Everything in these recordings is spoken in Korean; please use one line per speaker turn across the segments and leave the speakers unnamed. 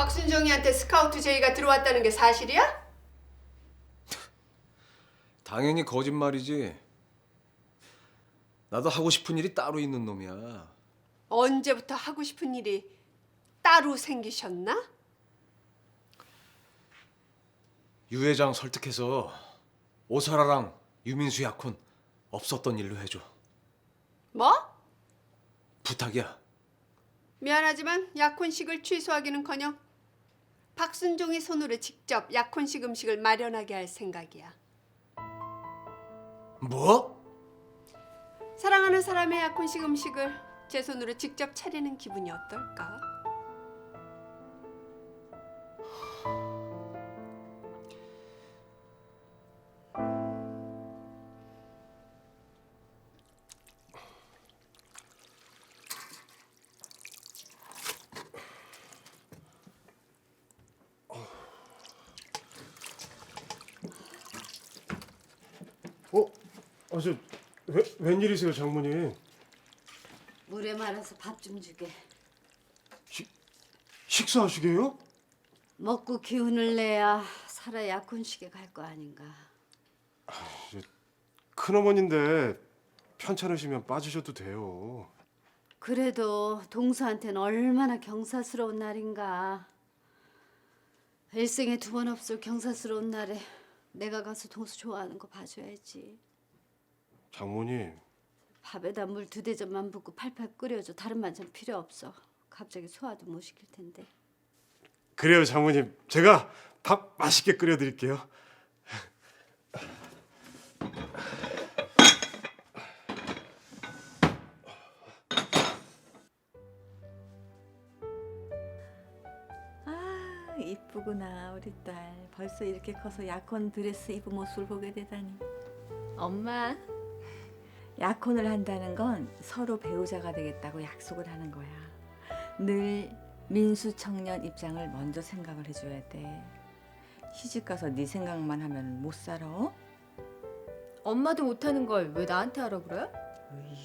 박순정이한테 스카우트 제의가 들어왔다는 게 사실이야?
당연히 거짓말이지. 나도 하고 싶은 일이 따로 있는 놈이야.
언제부터 하고 싶은 일이 따로 생기셨나?
유 회장 설득해서 오사라랑 유민수 약혼 없었던 일로 해줘.
뭐?
부탁이야.
미안하지만 약혼식을 취소하기는커녕 박순종이 손으로 직접 약혼식 음식을 마련하게 할 생각이야.
뭐?
사랑하는 사람의 약혼식 음식을 제 손으로 직접 차리는 기분이 어떨까?
아, 저 왜, 웬일이세요, 장모님?
물에 말아서 밥 좀 주게.
식사하시게요?
먹고 기운을 내야 살아 약혼식에 갈 거 아닌가.
큰어머니인데 편찮으시면 빠지셔도 돼요.
그래도 동서한테는 얼마나 경사스러운 날인가. 일생에 두 번 없을 경사스러운 날에 내가 가서 동서 좋아하는 거 봐줘야지.
장모님,
밥에다 물 두 대접만 붓고 팔팔 끓여줘. 다른 반찬 필요 없어. 갑자기 소화도 못 시킬 텐데.
그래요, 장모님. 제가 밥 맛있게 끓여 드릴게요.
아 이쁘구나 우리 딸 벌써 이렇게 커서 약혼 드레스 입은 모습을 보게 되다니 엄마 약혼을 한다는 건 서로 배우자가 되겠다고 약속을 하는 거야 늘 민수 청년 입장을 먼저 생각을 해줘야 돼 시집 가서 네 생각만 하면 못 살아
엄마도 못하는 걸 왜 나한테 하라 그래?
으이,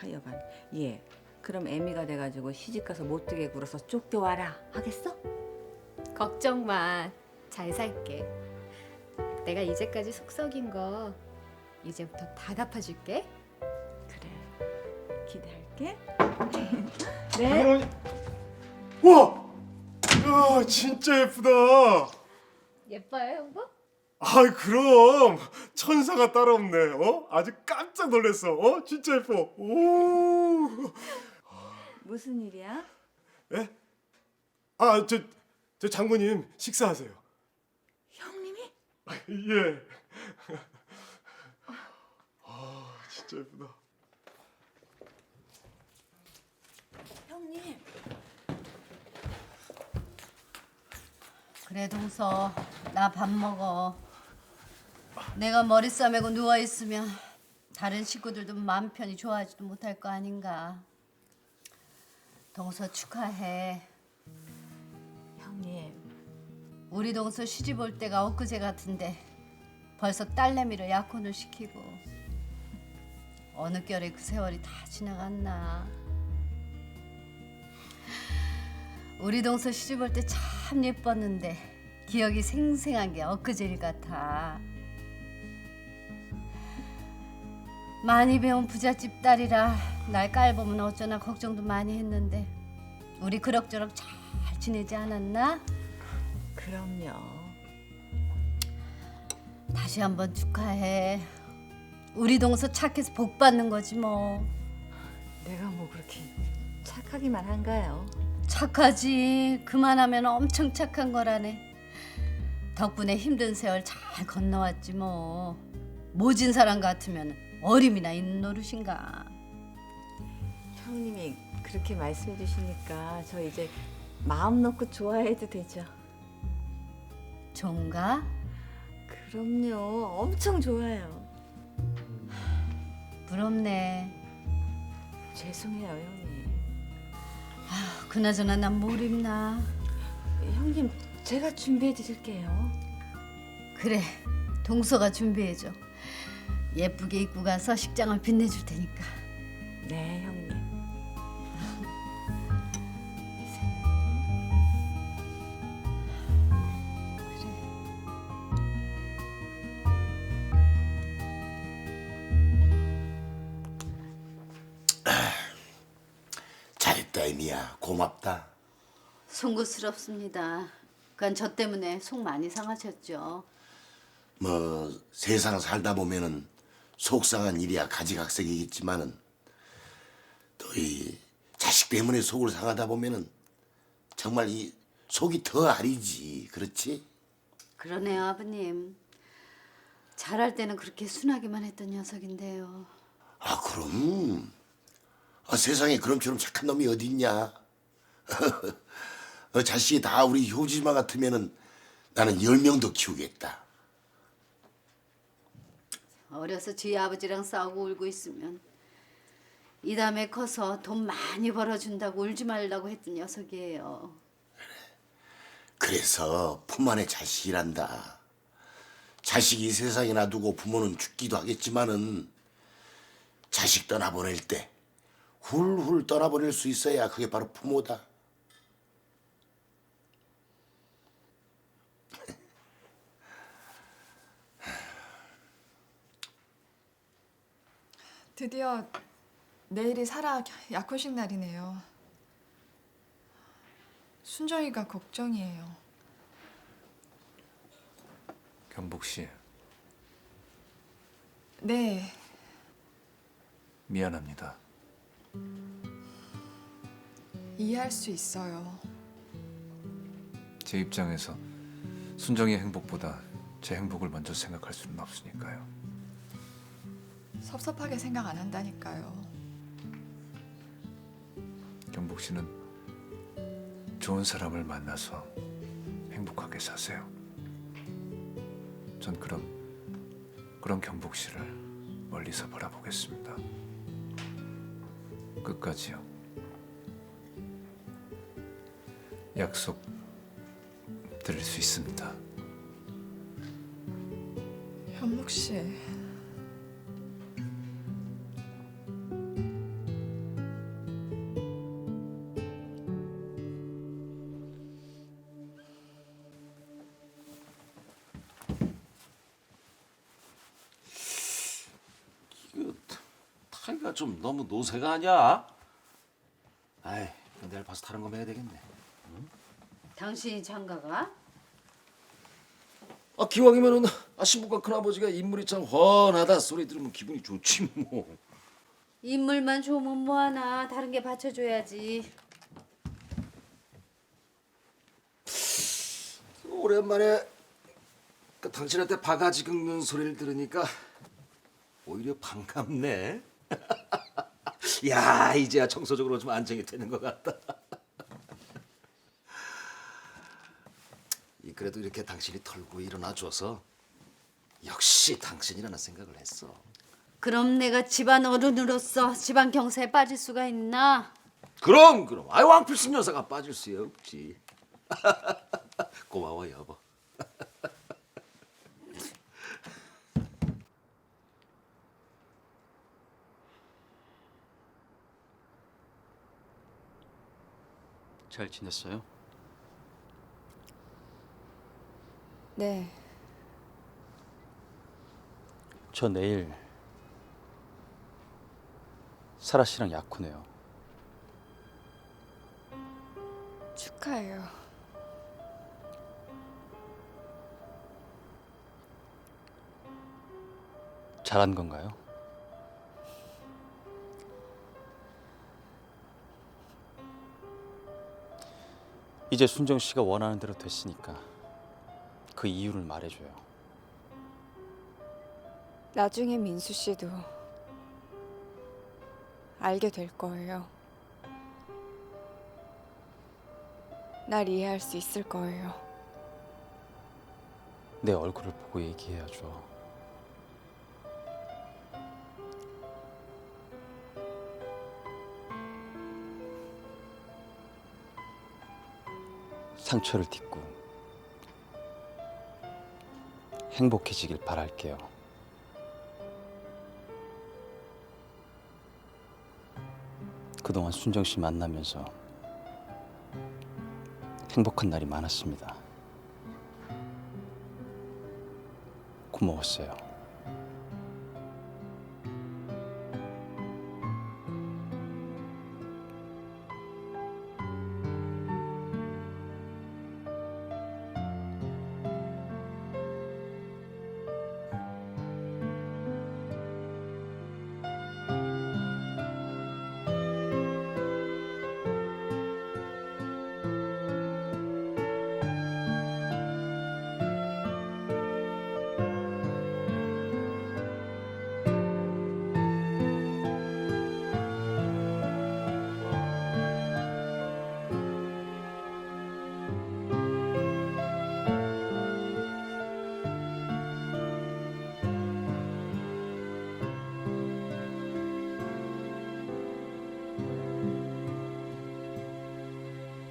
하여간 얘 그럼 애미가 돼가지고 시집 가서 못되게 굴어서 쫓겨와라 하겠어?
걱정 마. 잘 살게. 내가 이제까지 속 썩인 거 이제부터 다 갚아줄게.
기대할게
어머니, 와, 야, 진짜 예쁘다.
예뻐요, 형부?
아, 그럼 천사가 따로 없네. 어? 아주 깜짝 놀랐어. 어? 진짜 예뻐. 오.
무슨 일이야?
예? 아, 저, 저 장모님 식사하세요.
형님이?
아, 예. 아, 진짜 예쁘다.
형님
그래 동서 나 밥 먹어. 내가 머리 싸매고 누워 있으면 다른 식구들도 마음 편히 좋아하지도 못할 거 아닌가. 동서 축하해.
형님
우리 동서 시집 올 때가 엊그제 같은데 벌써 딸내미를 약혼을 시키고 어느 결에 그 세월이 다 지나갔나. 우리 동서 시집 올 때 참 예뻤는데 기억이 생생한 게 엊그제 일 같아. 많이 배운 부잣집 딸이라 날 깔보면 어쩌나 걱정도 많이 했는데 우리 그럭저럭 잘 지내지 않았나?
그럼요
다시 한번 축하해. 우리 동서 착해서 복 받는 거지 뭐.
내가 뭐 그렇게 착하기만 한가요?
착하지. 그만하면 엄청 착한 거라네. 덕분에 힘든 세월 잘 건너왔지 뭐. 모진 사람 같으면 어림이나 있는 노릇인가.
형님이 그렇게 말씀해 주시니까 저 이제 마음 놓고 좋아해도 되죠?
좋은가?
그럼요 엄청 좋아요
부럽네.
죄송해요 형님
그나저나 난 뭘 입나.
형님 제가 준비해 드릴게요
그래. 동서가 준비해줘. 예쁘게 입고 가서 식장을 빛내줄 테니까.
네 형님
아니야 고맙다.
송구스럽습니다. 그건 저 때문에 속 많이 상하셨죠.
뭐 세상 살다 보면은 속상한 일이야 가지각색이겠지만은 또 이 자식 때문에 속을 상하다 보면은 정말 이 속이 더 아리지 그렇지?
그러네요, 아버님. 잘할 때는 그렇게 순하기만 했던 녀석인데요.
아 그럼 아, 세상에 그럼처럼 착한 놈이 어디 있냐? 어, 자식이 다 우리 효지마 같으면은 나는 열 명도 키우겠다.
어려서 지 아버지랑 싸우고 울고 있으면 이 다음에 커서 돈 많이 벌어준다고 울지 말라고 했던 녀석이에요.
그래서 품 안에 자식이란다. 자식이 이 세상에 놔두고 부모는 죽기도 하겠지만은 자식 떠나보낼 때 훌훌 떠나보낼 수 있어야 그게 바로 부모다.
드디어 내일이 살아 약혼식 날이네요. 순정이가 걱정이에요.
경복 씨
네,
미안합니다.
이해할 수 있어요.
제 입장에서 순정의 행복보다 제 행복을 먼저 생각할 수는 없으니까요.
섭섭하게 생각 안 한다니까요.
경복 씨는 좋은 사람을 만나서 행복하게 사세요. 전 그럼 그런 경복 씨를 멀리서 바라보겠습니다. 끝까지요. 약속 드릴 수 있습니다.
현묵 씨,
타이가 좀 너무 노세가 아니야? 아이, 내일 봐서 다른 거 매야 되겠네.
당신이 장가가?
아 기왕이면은 아 신부가 큰아버지가 인물이 참 훤하다 소리 들으면 기분이 좋지 뭐.
인물만 좋으면 뭐하나 다른 게 받쳐줘야지.
오랜만에 그 당신한테 바가지 긁는 소리를 들으니까 오히려 반갑네. 야 이제야 청소적으로 좀 안정이 되는 것 같다. 이 그래도 이렇게 당신이 털고 일어나 줘서 역시 당신이라는 생각을 했어.
그럼 내가 집안 어른으로서 집안 경사에 빠질 수가 있나?
그럼 그럼 아이 왕필순 여사가 빠질 수 없지. 고마워 여보.
잘 지냈어요?
네,
저 내일 사라 씨랑 약혼해요.
축하해요.
잘한 건가요? 이제 순정 씨가 원하는 대로 됐으니까 그 이유를 말해줘요.
나중에 민수 씨도 알게 될 거예요. 날 이해할 수 있을 거예요.
내 얼굴을 보고 얘기해야죠. 상처를 딛고 행복해지길 바랄게요. 그동안 순정 씨 만나면서 행복한 날이 많았습니다. 고마웠어요.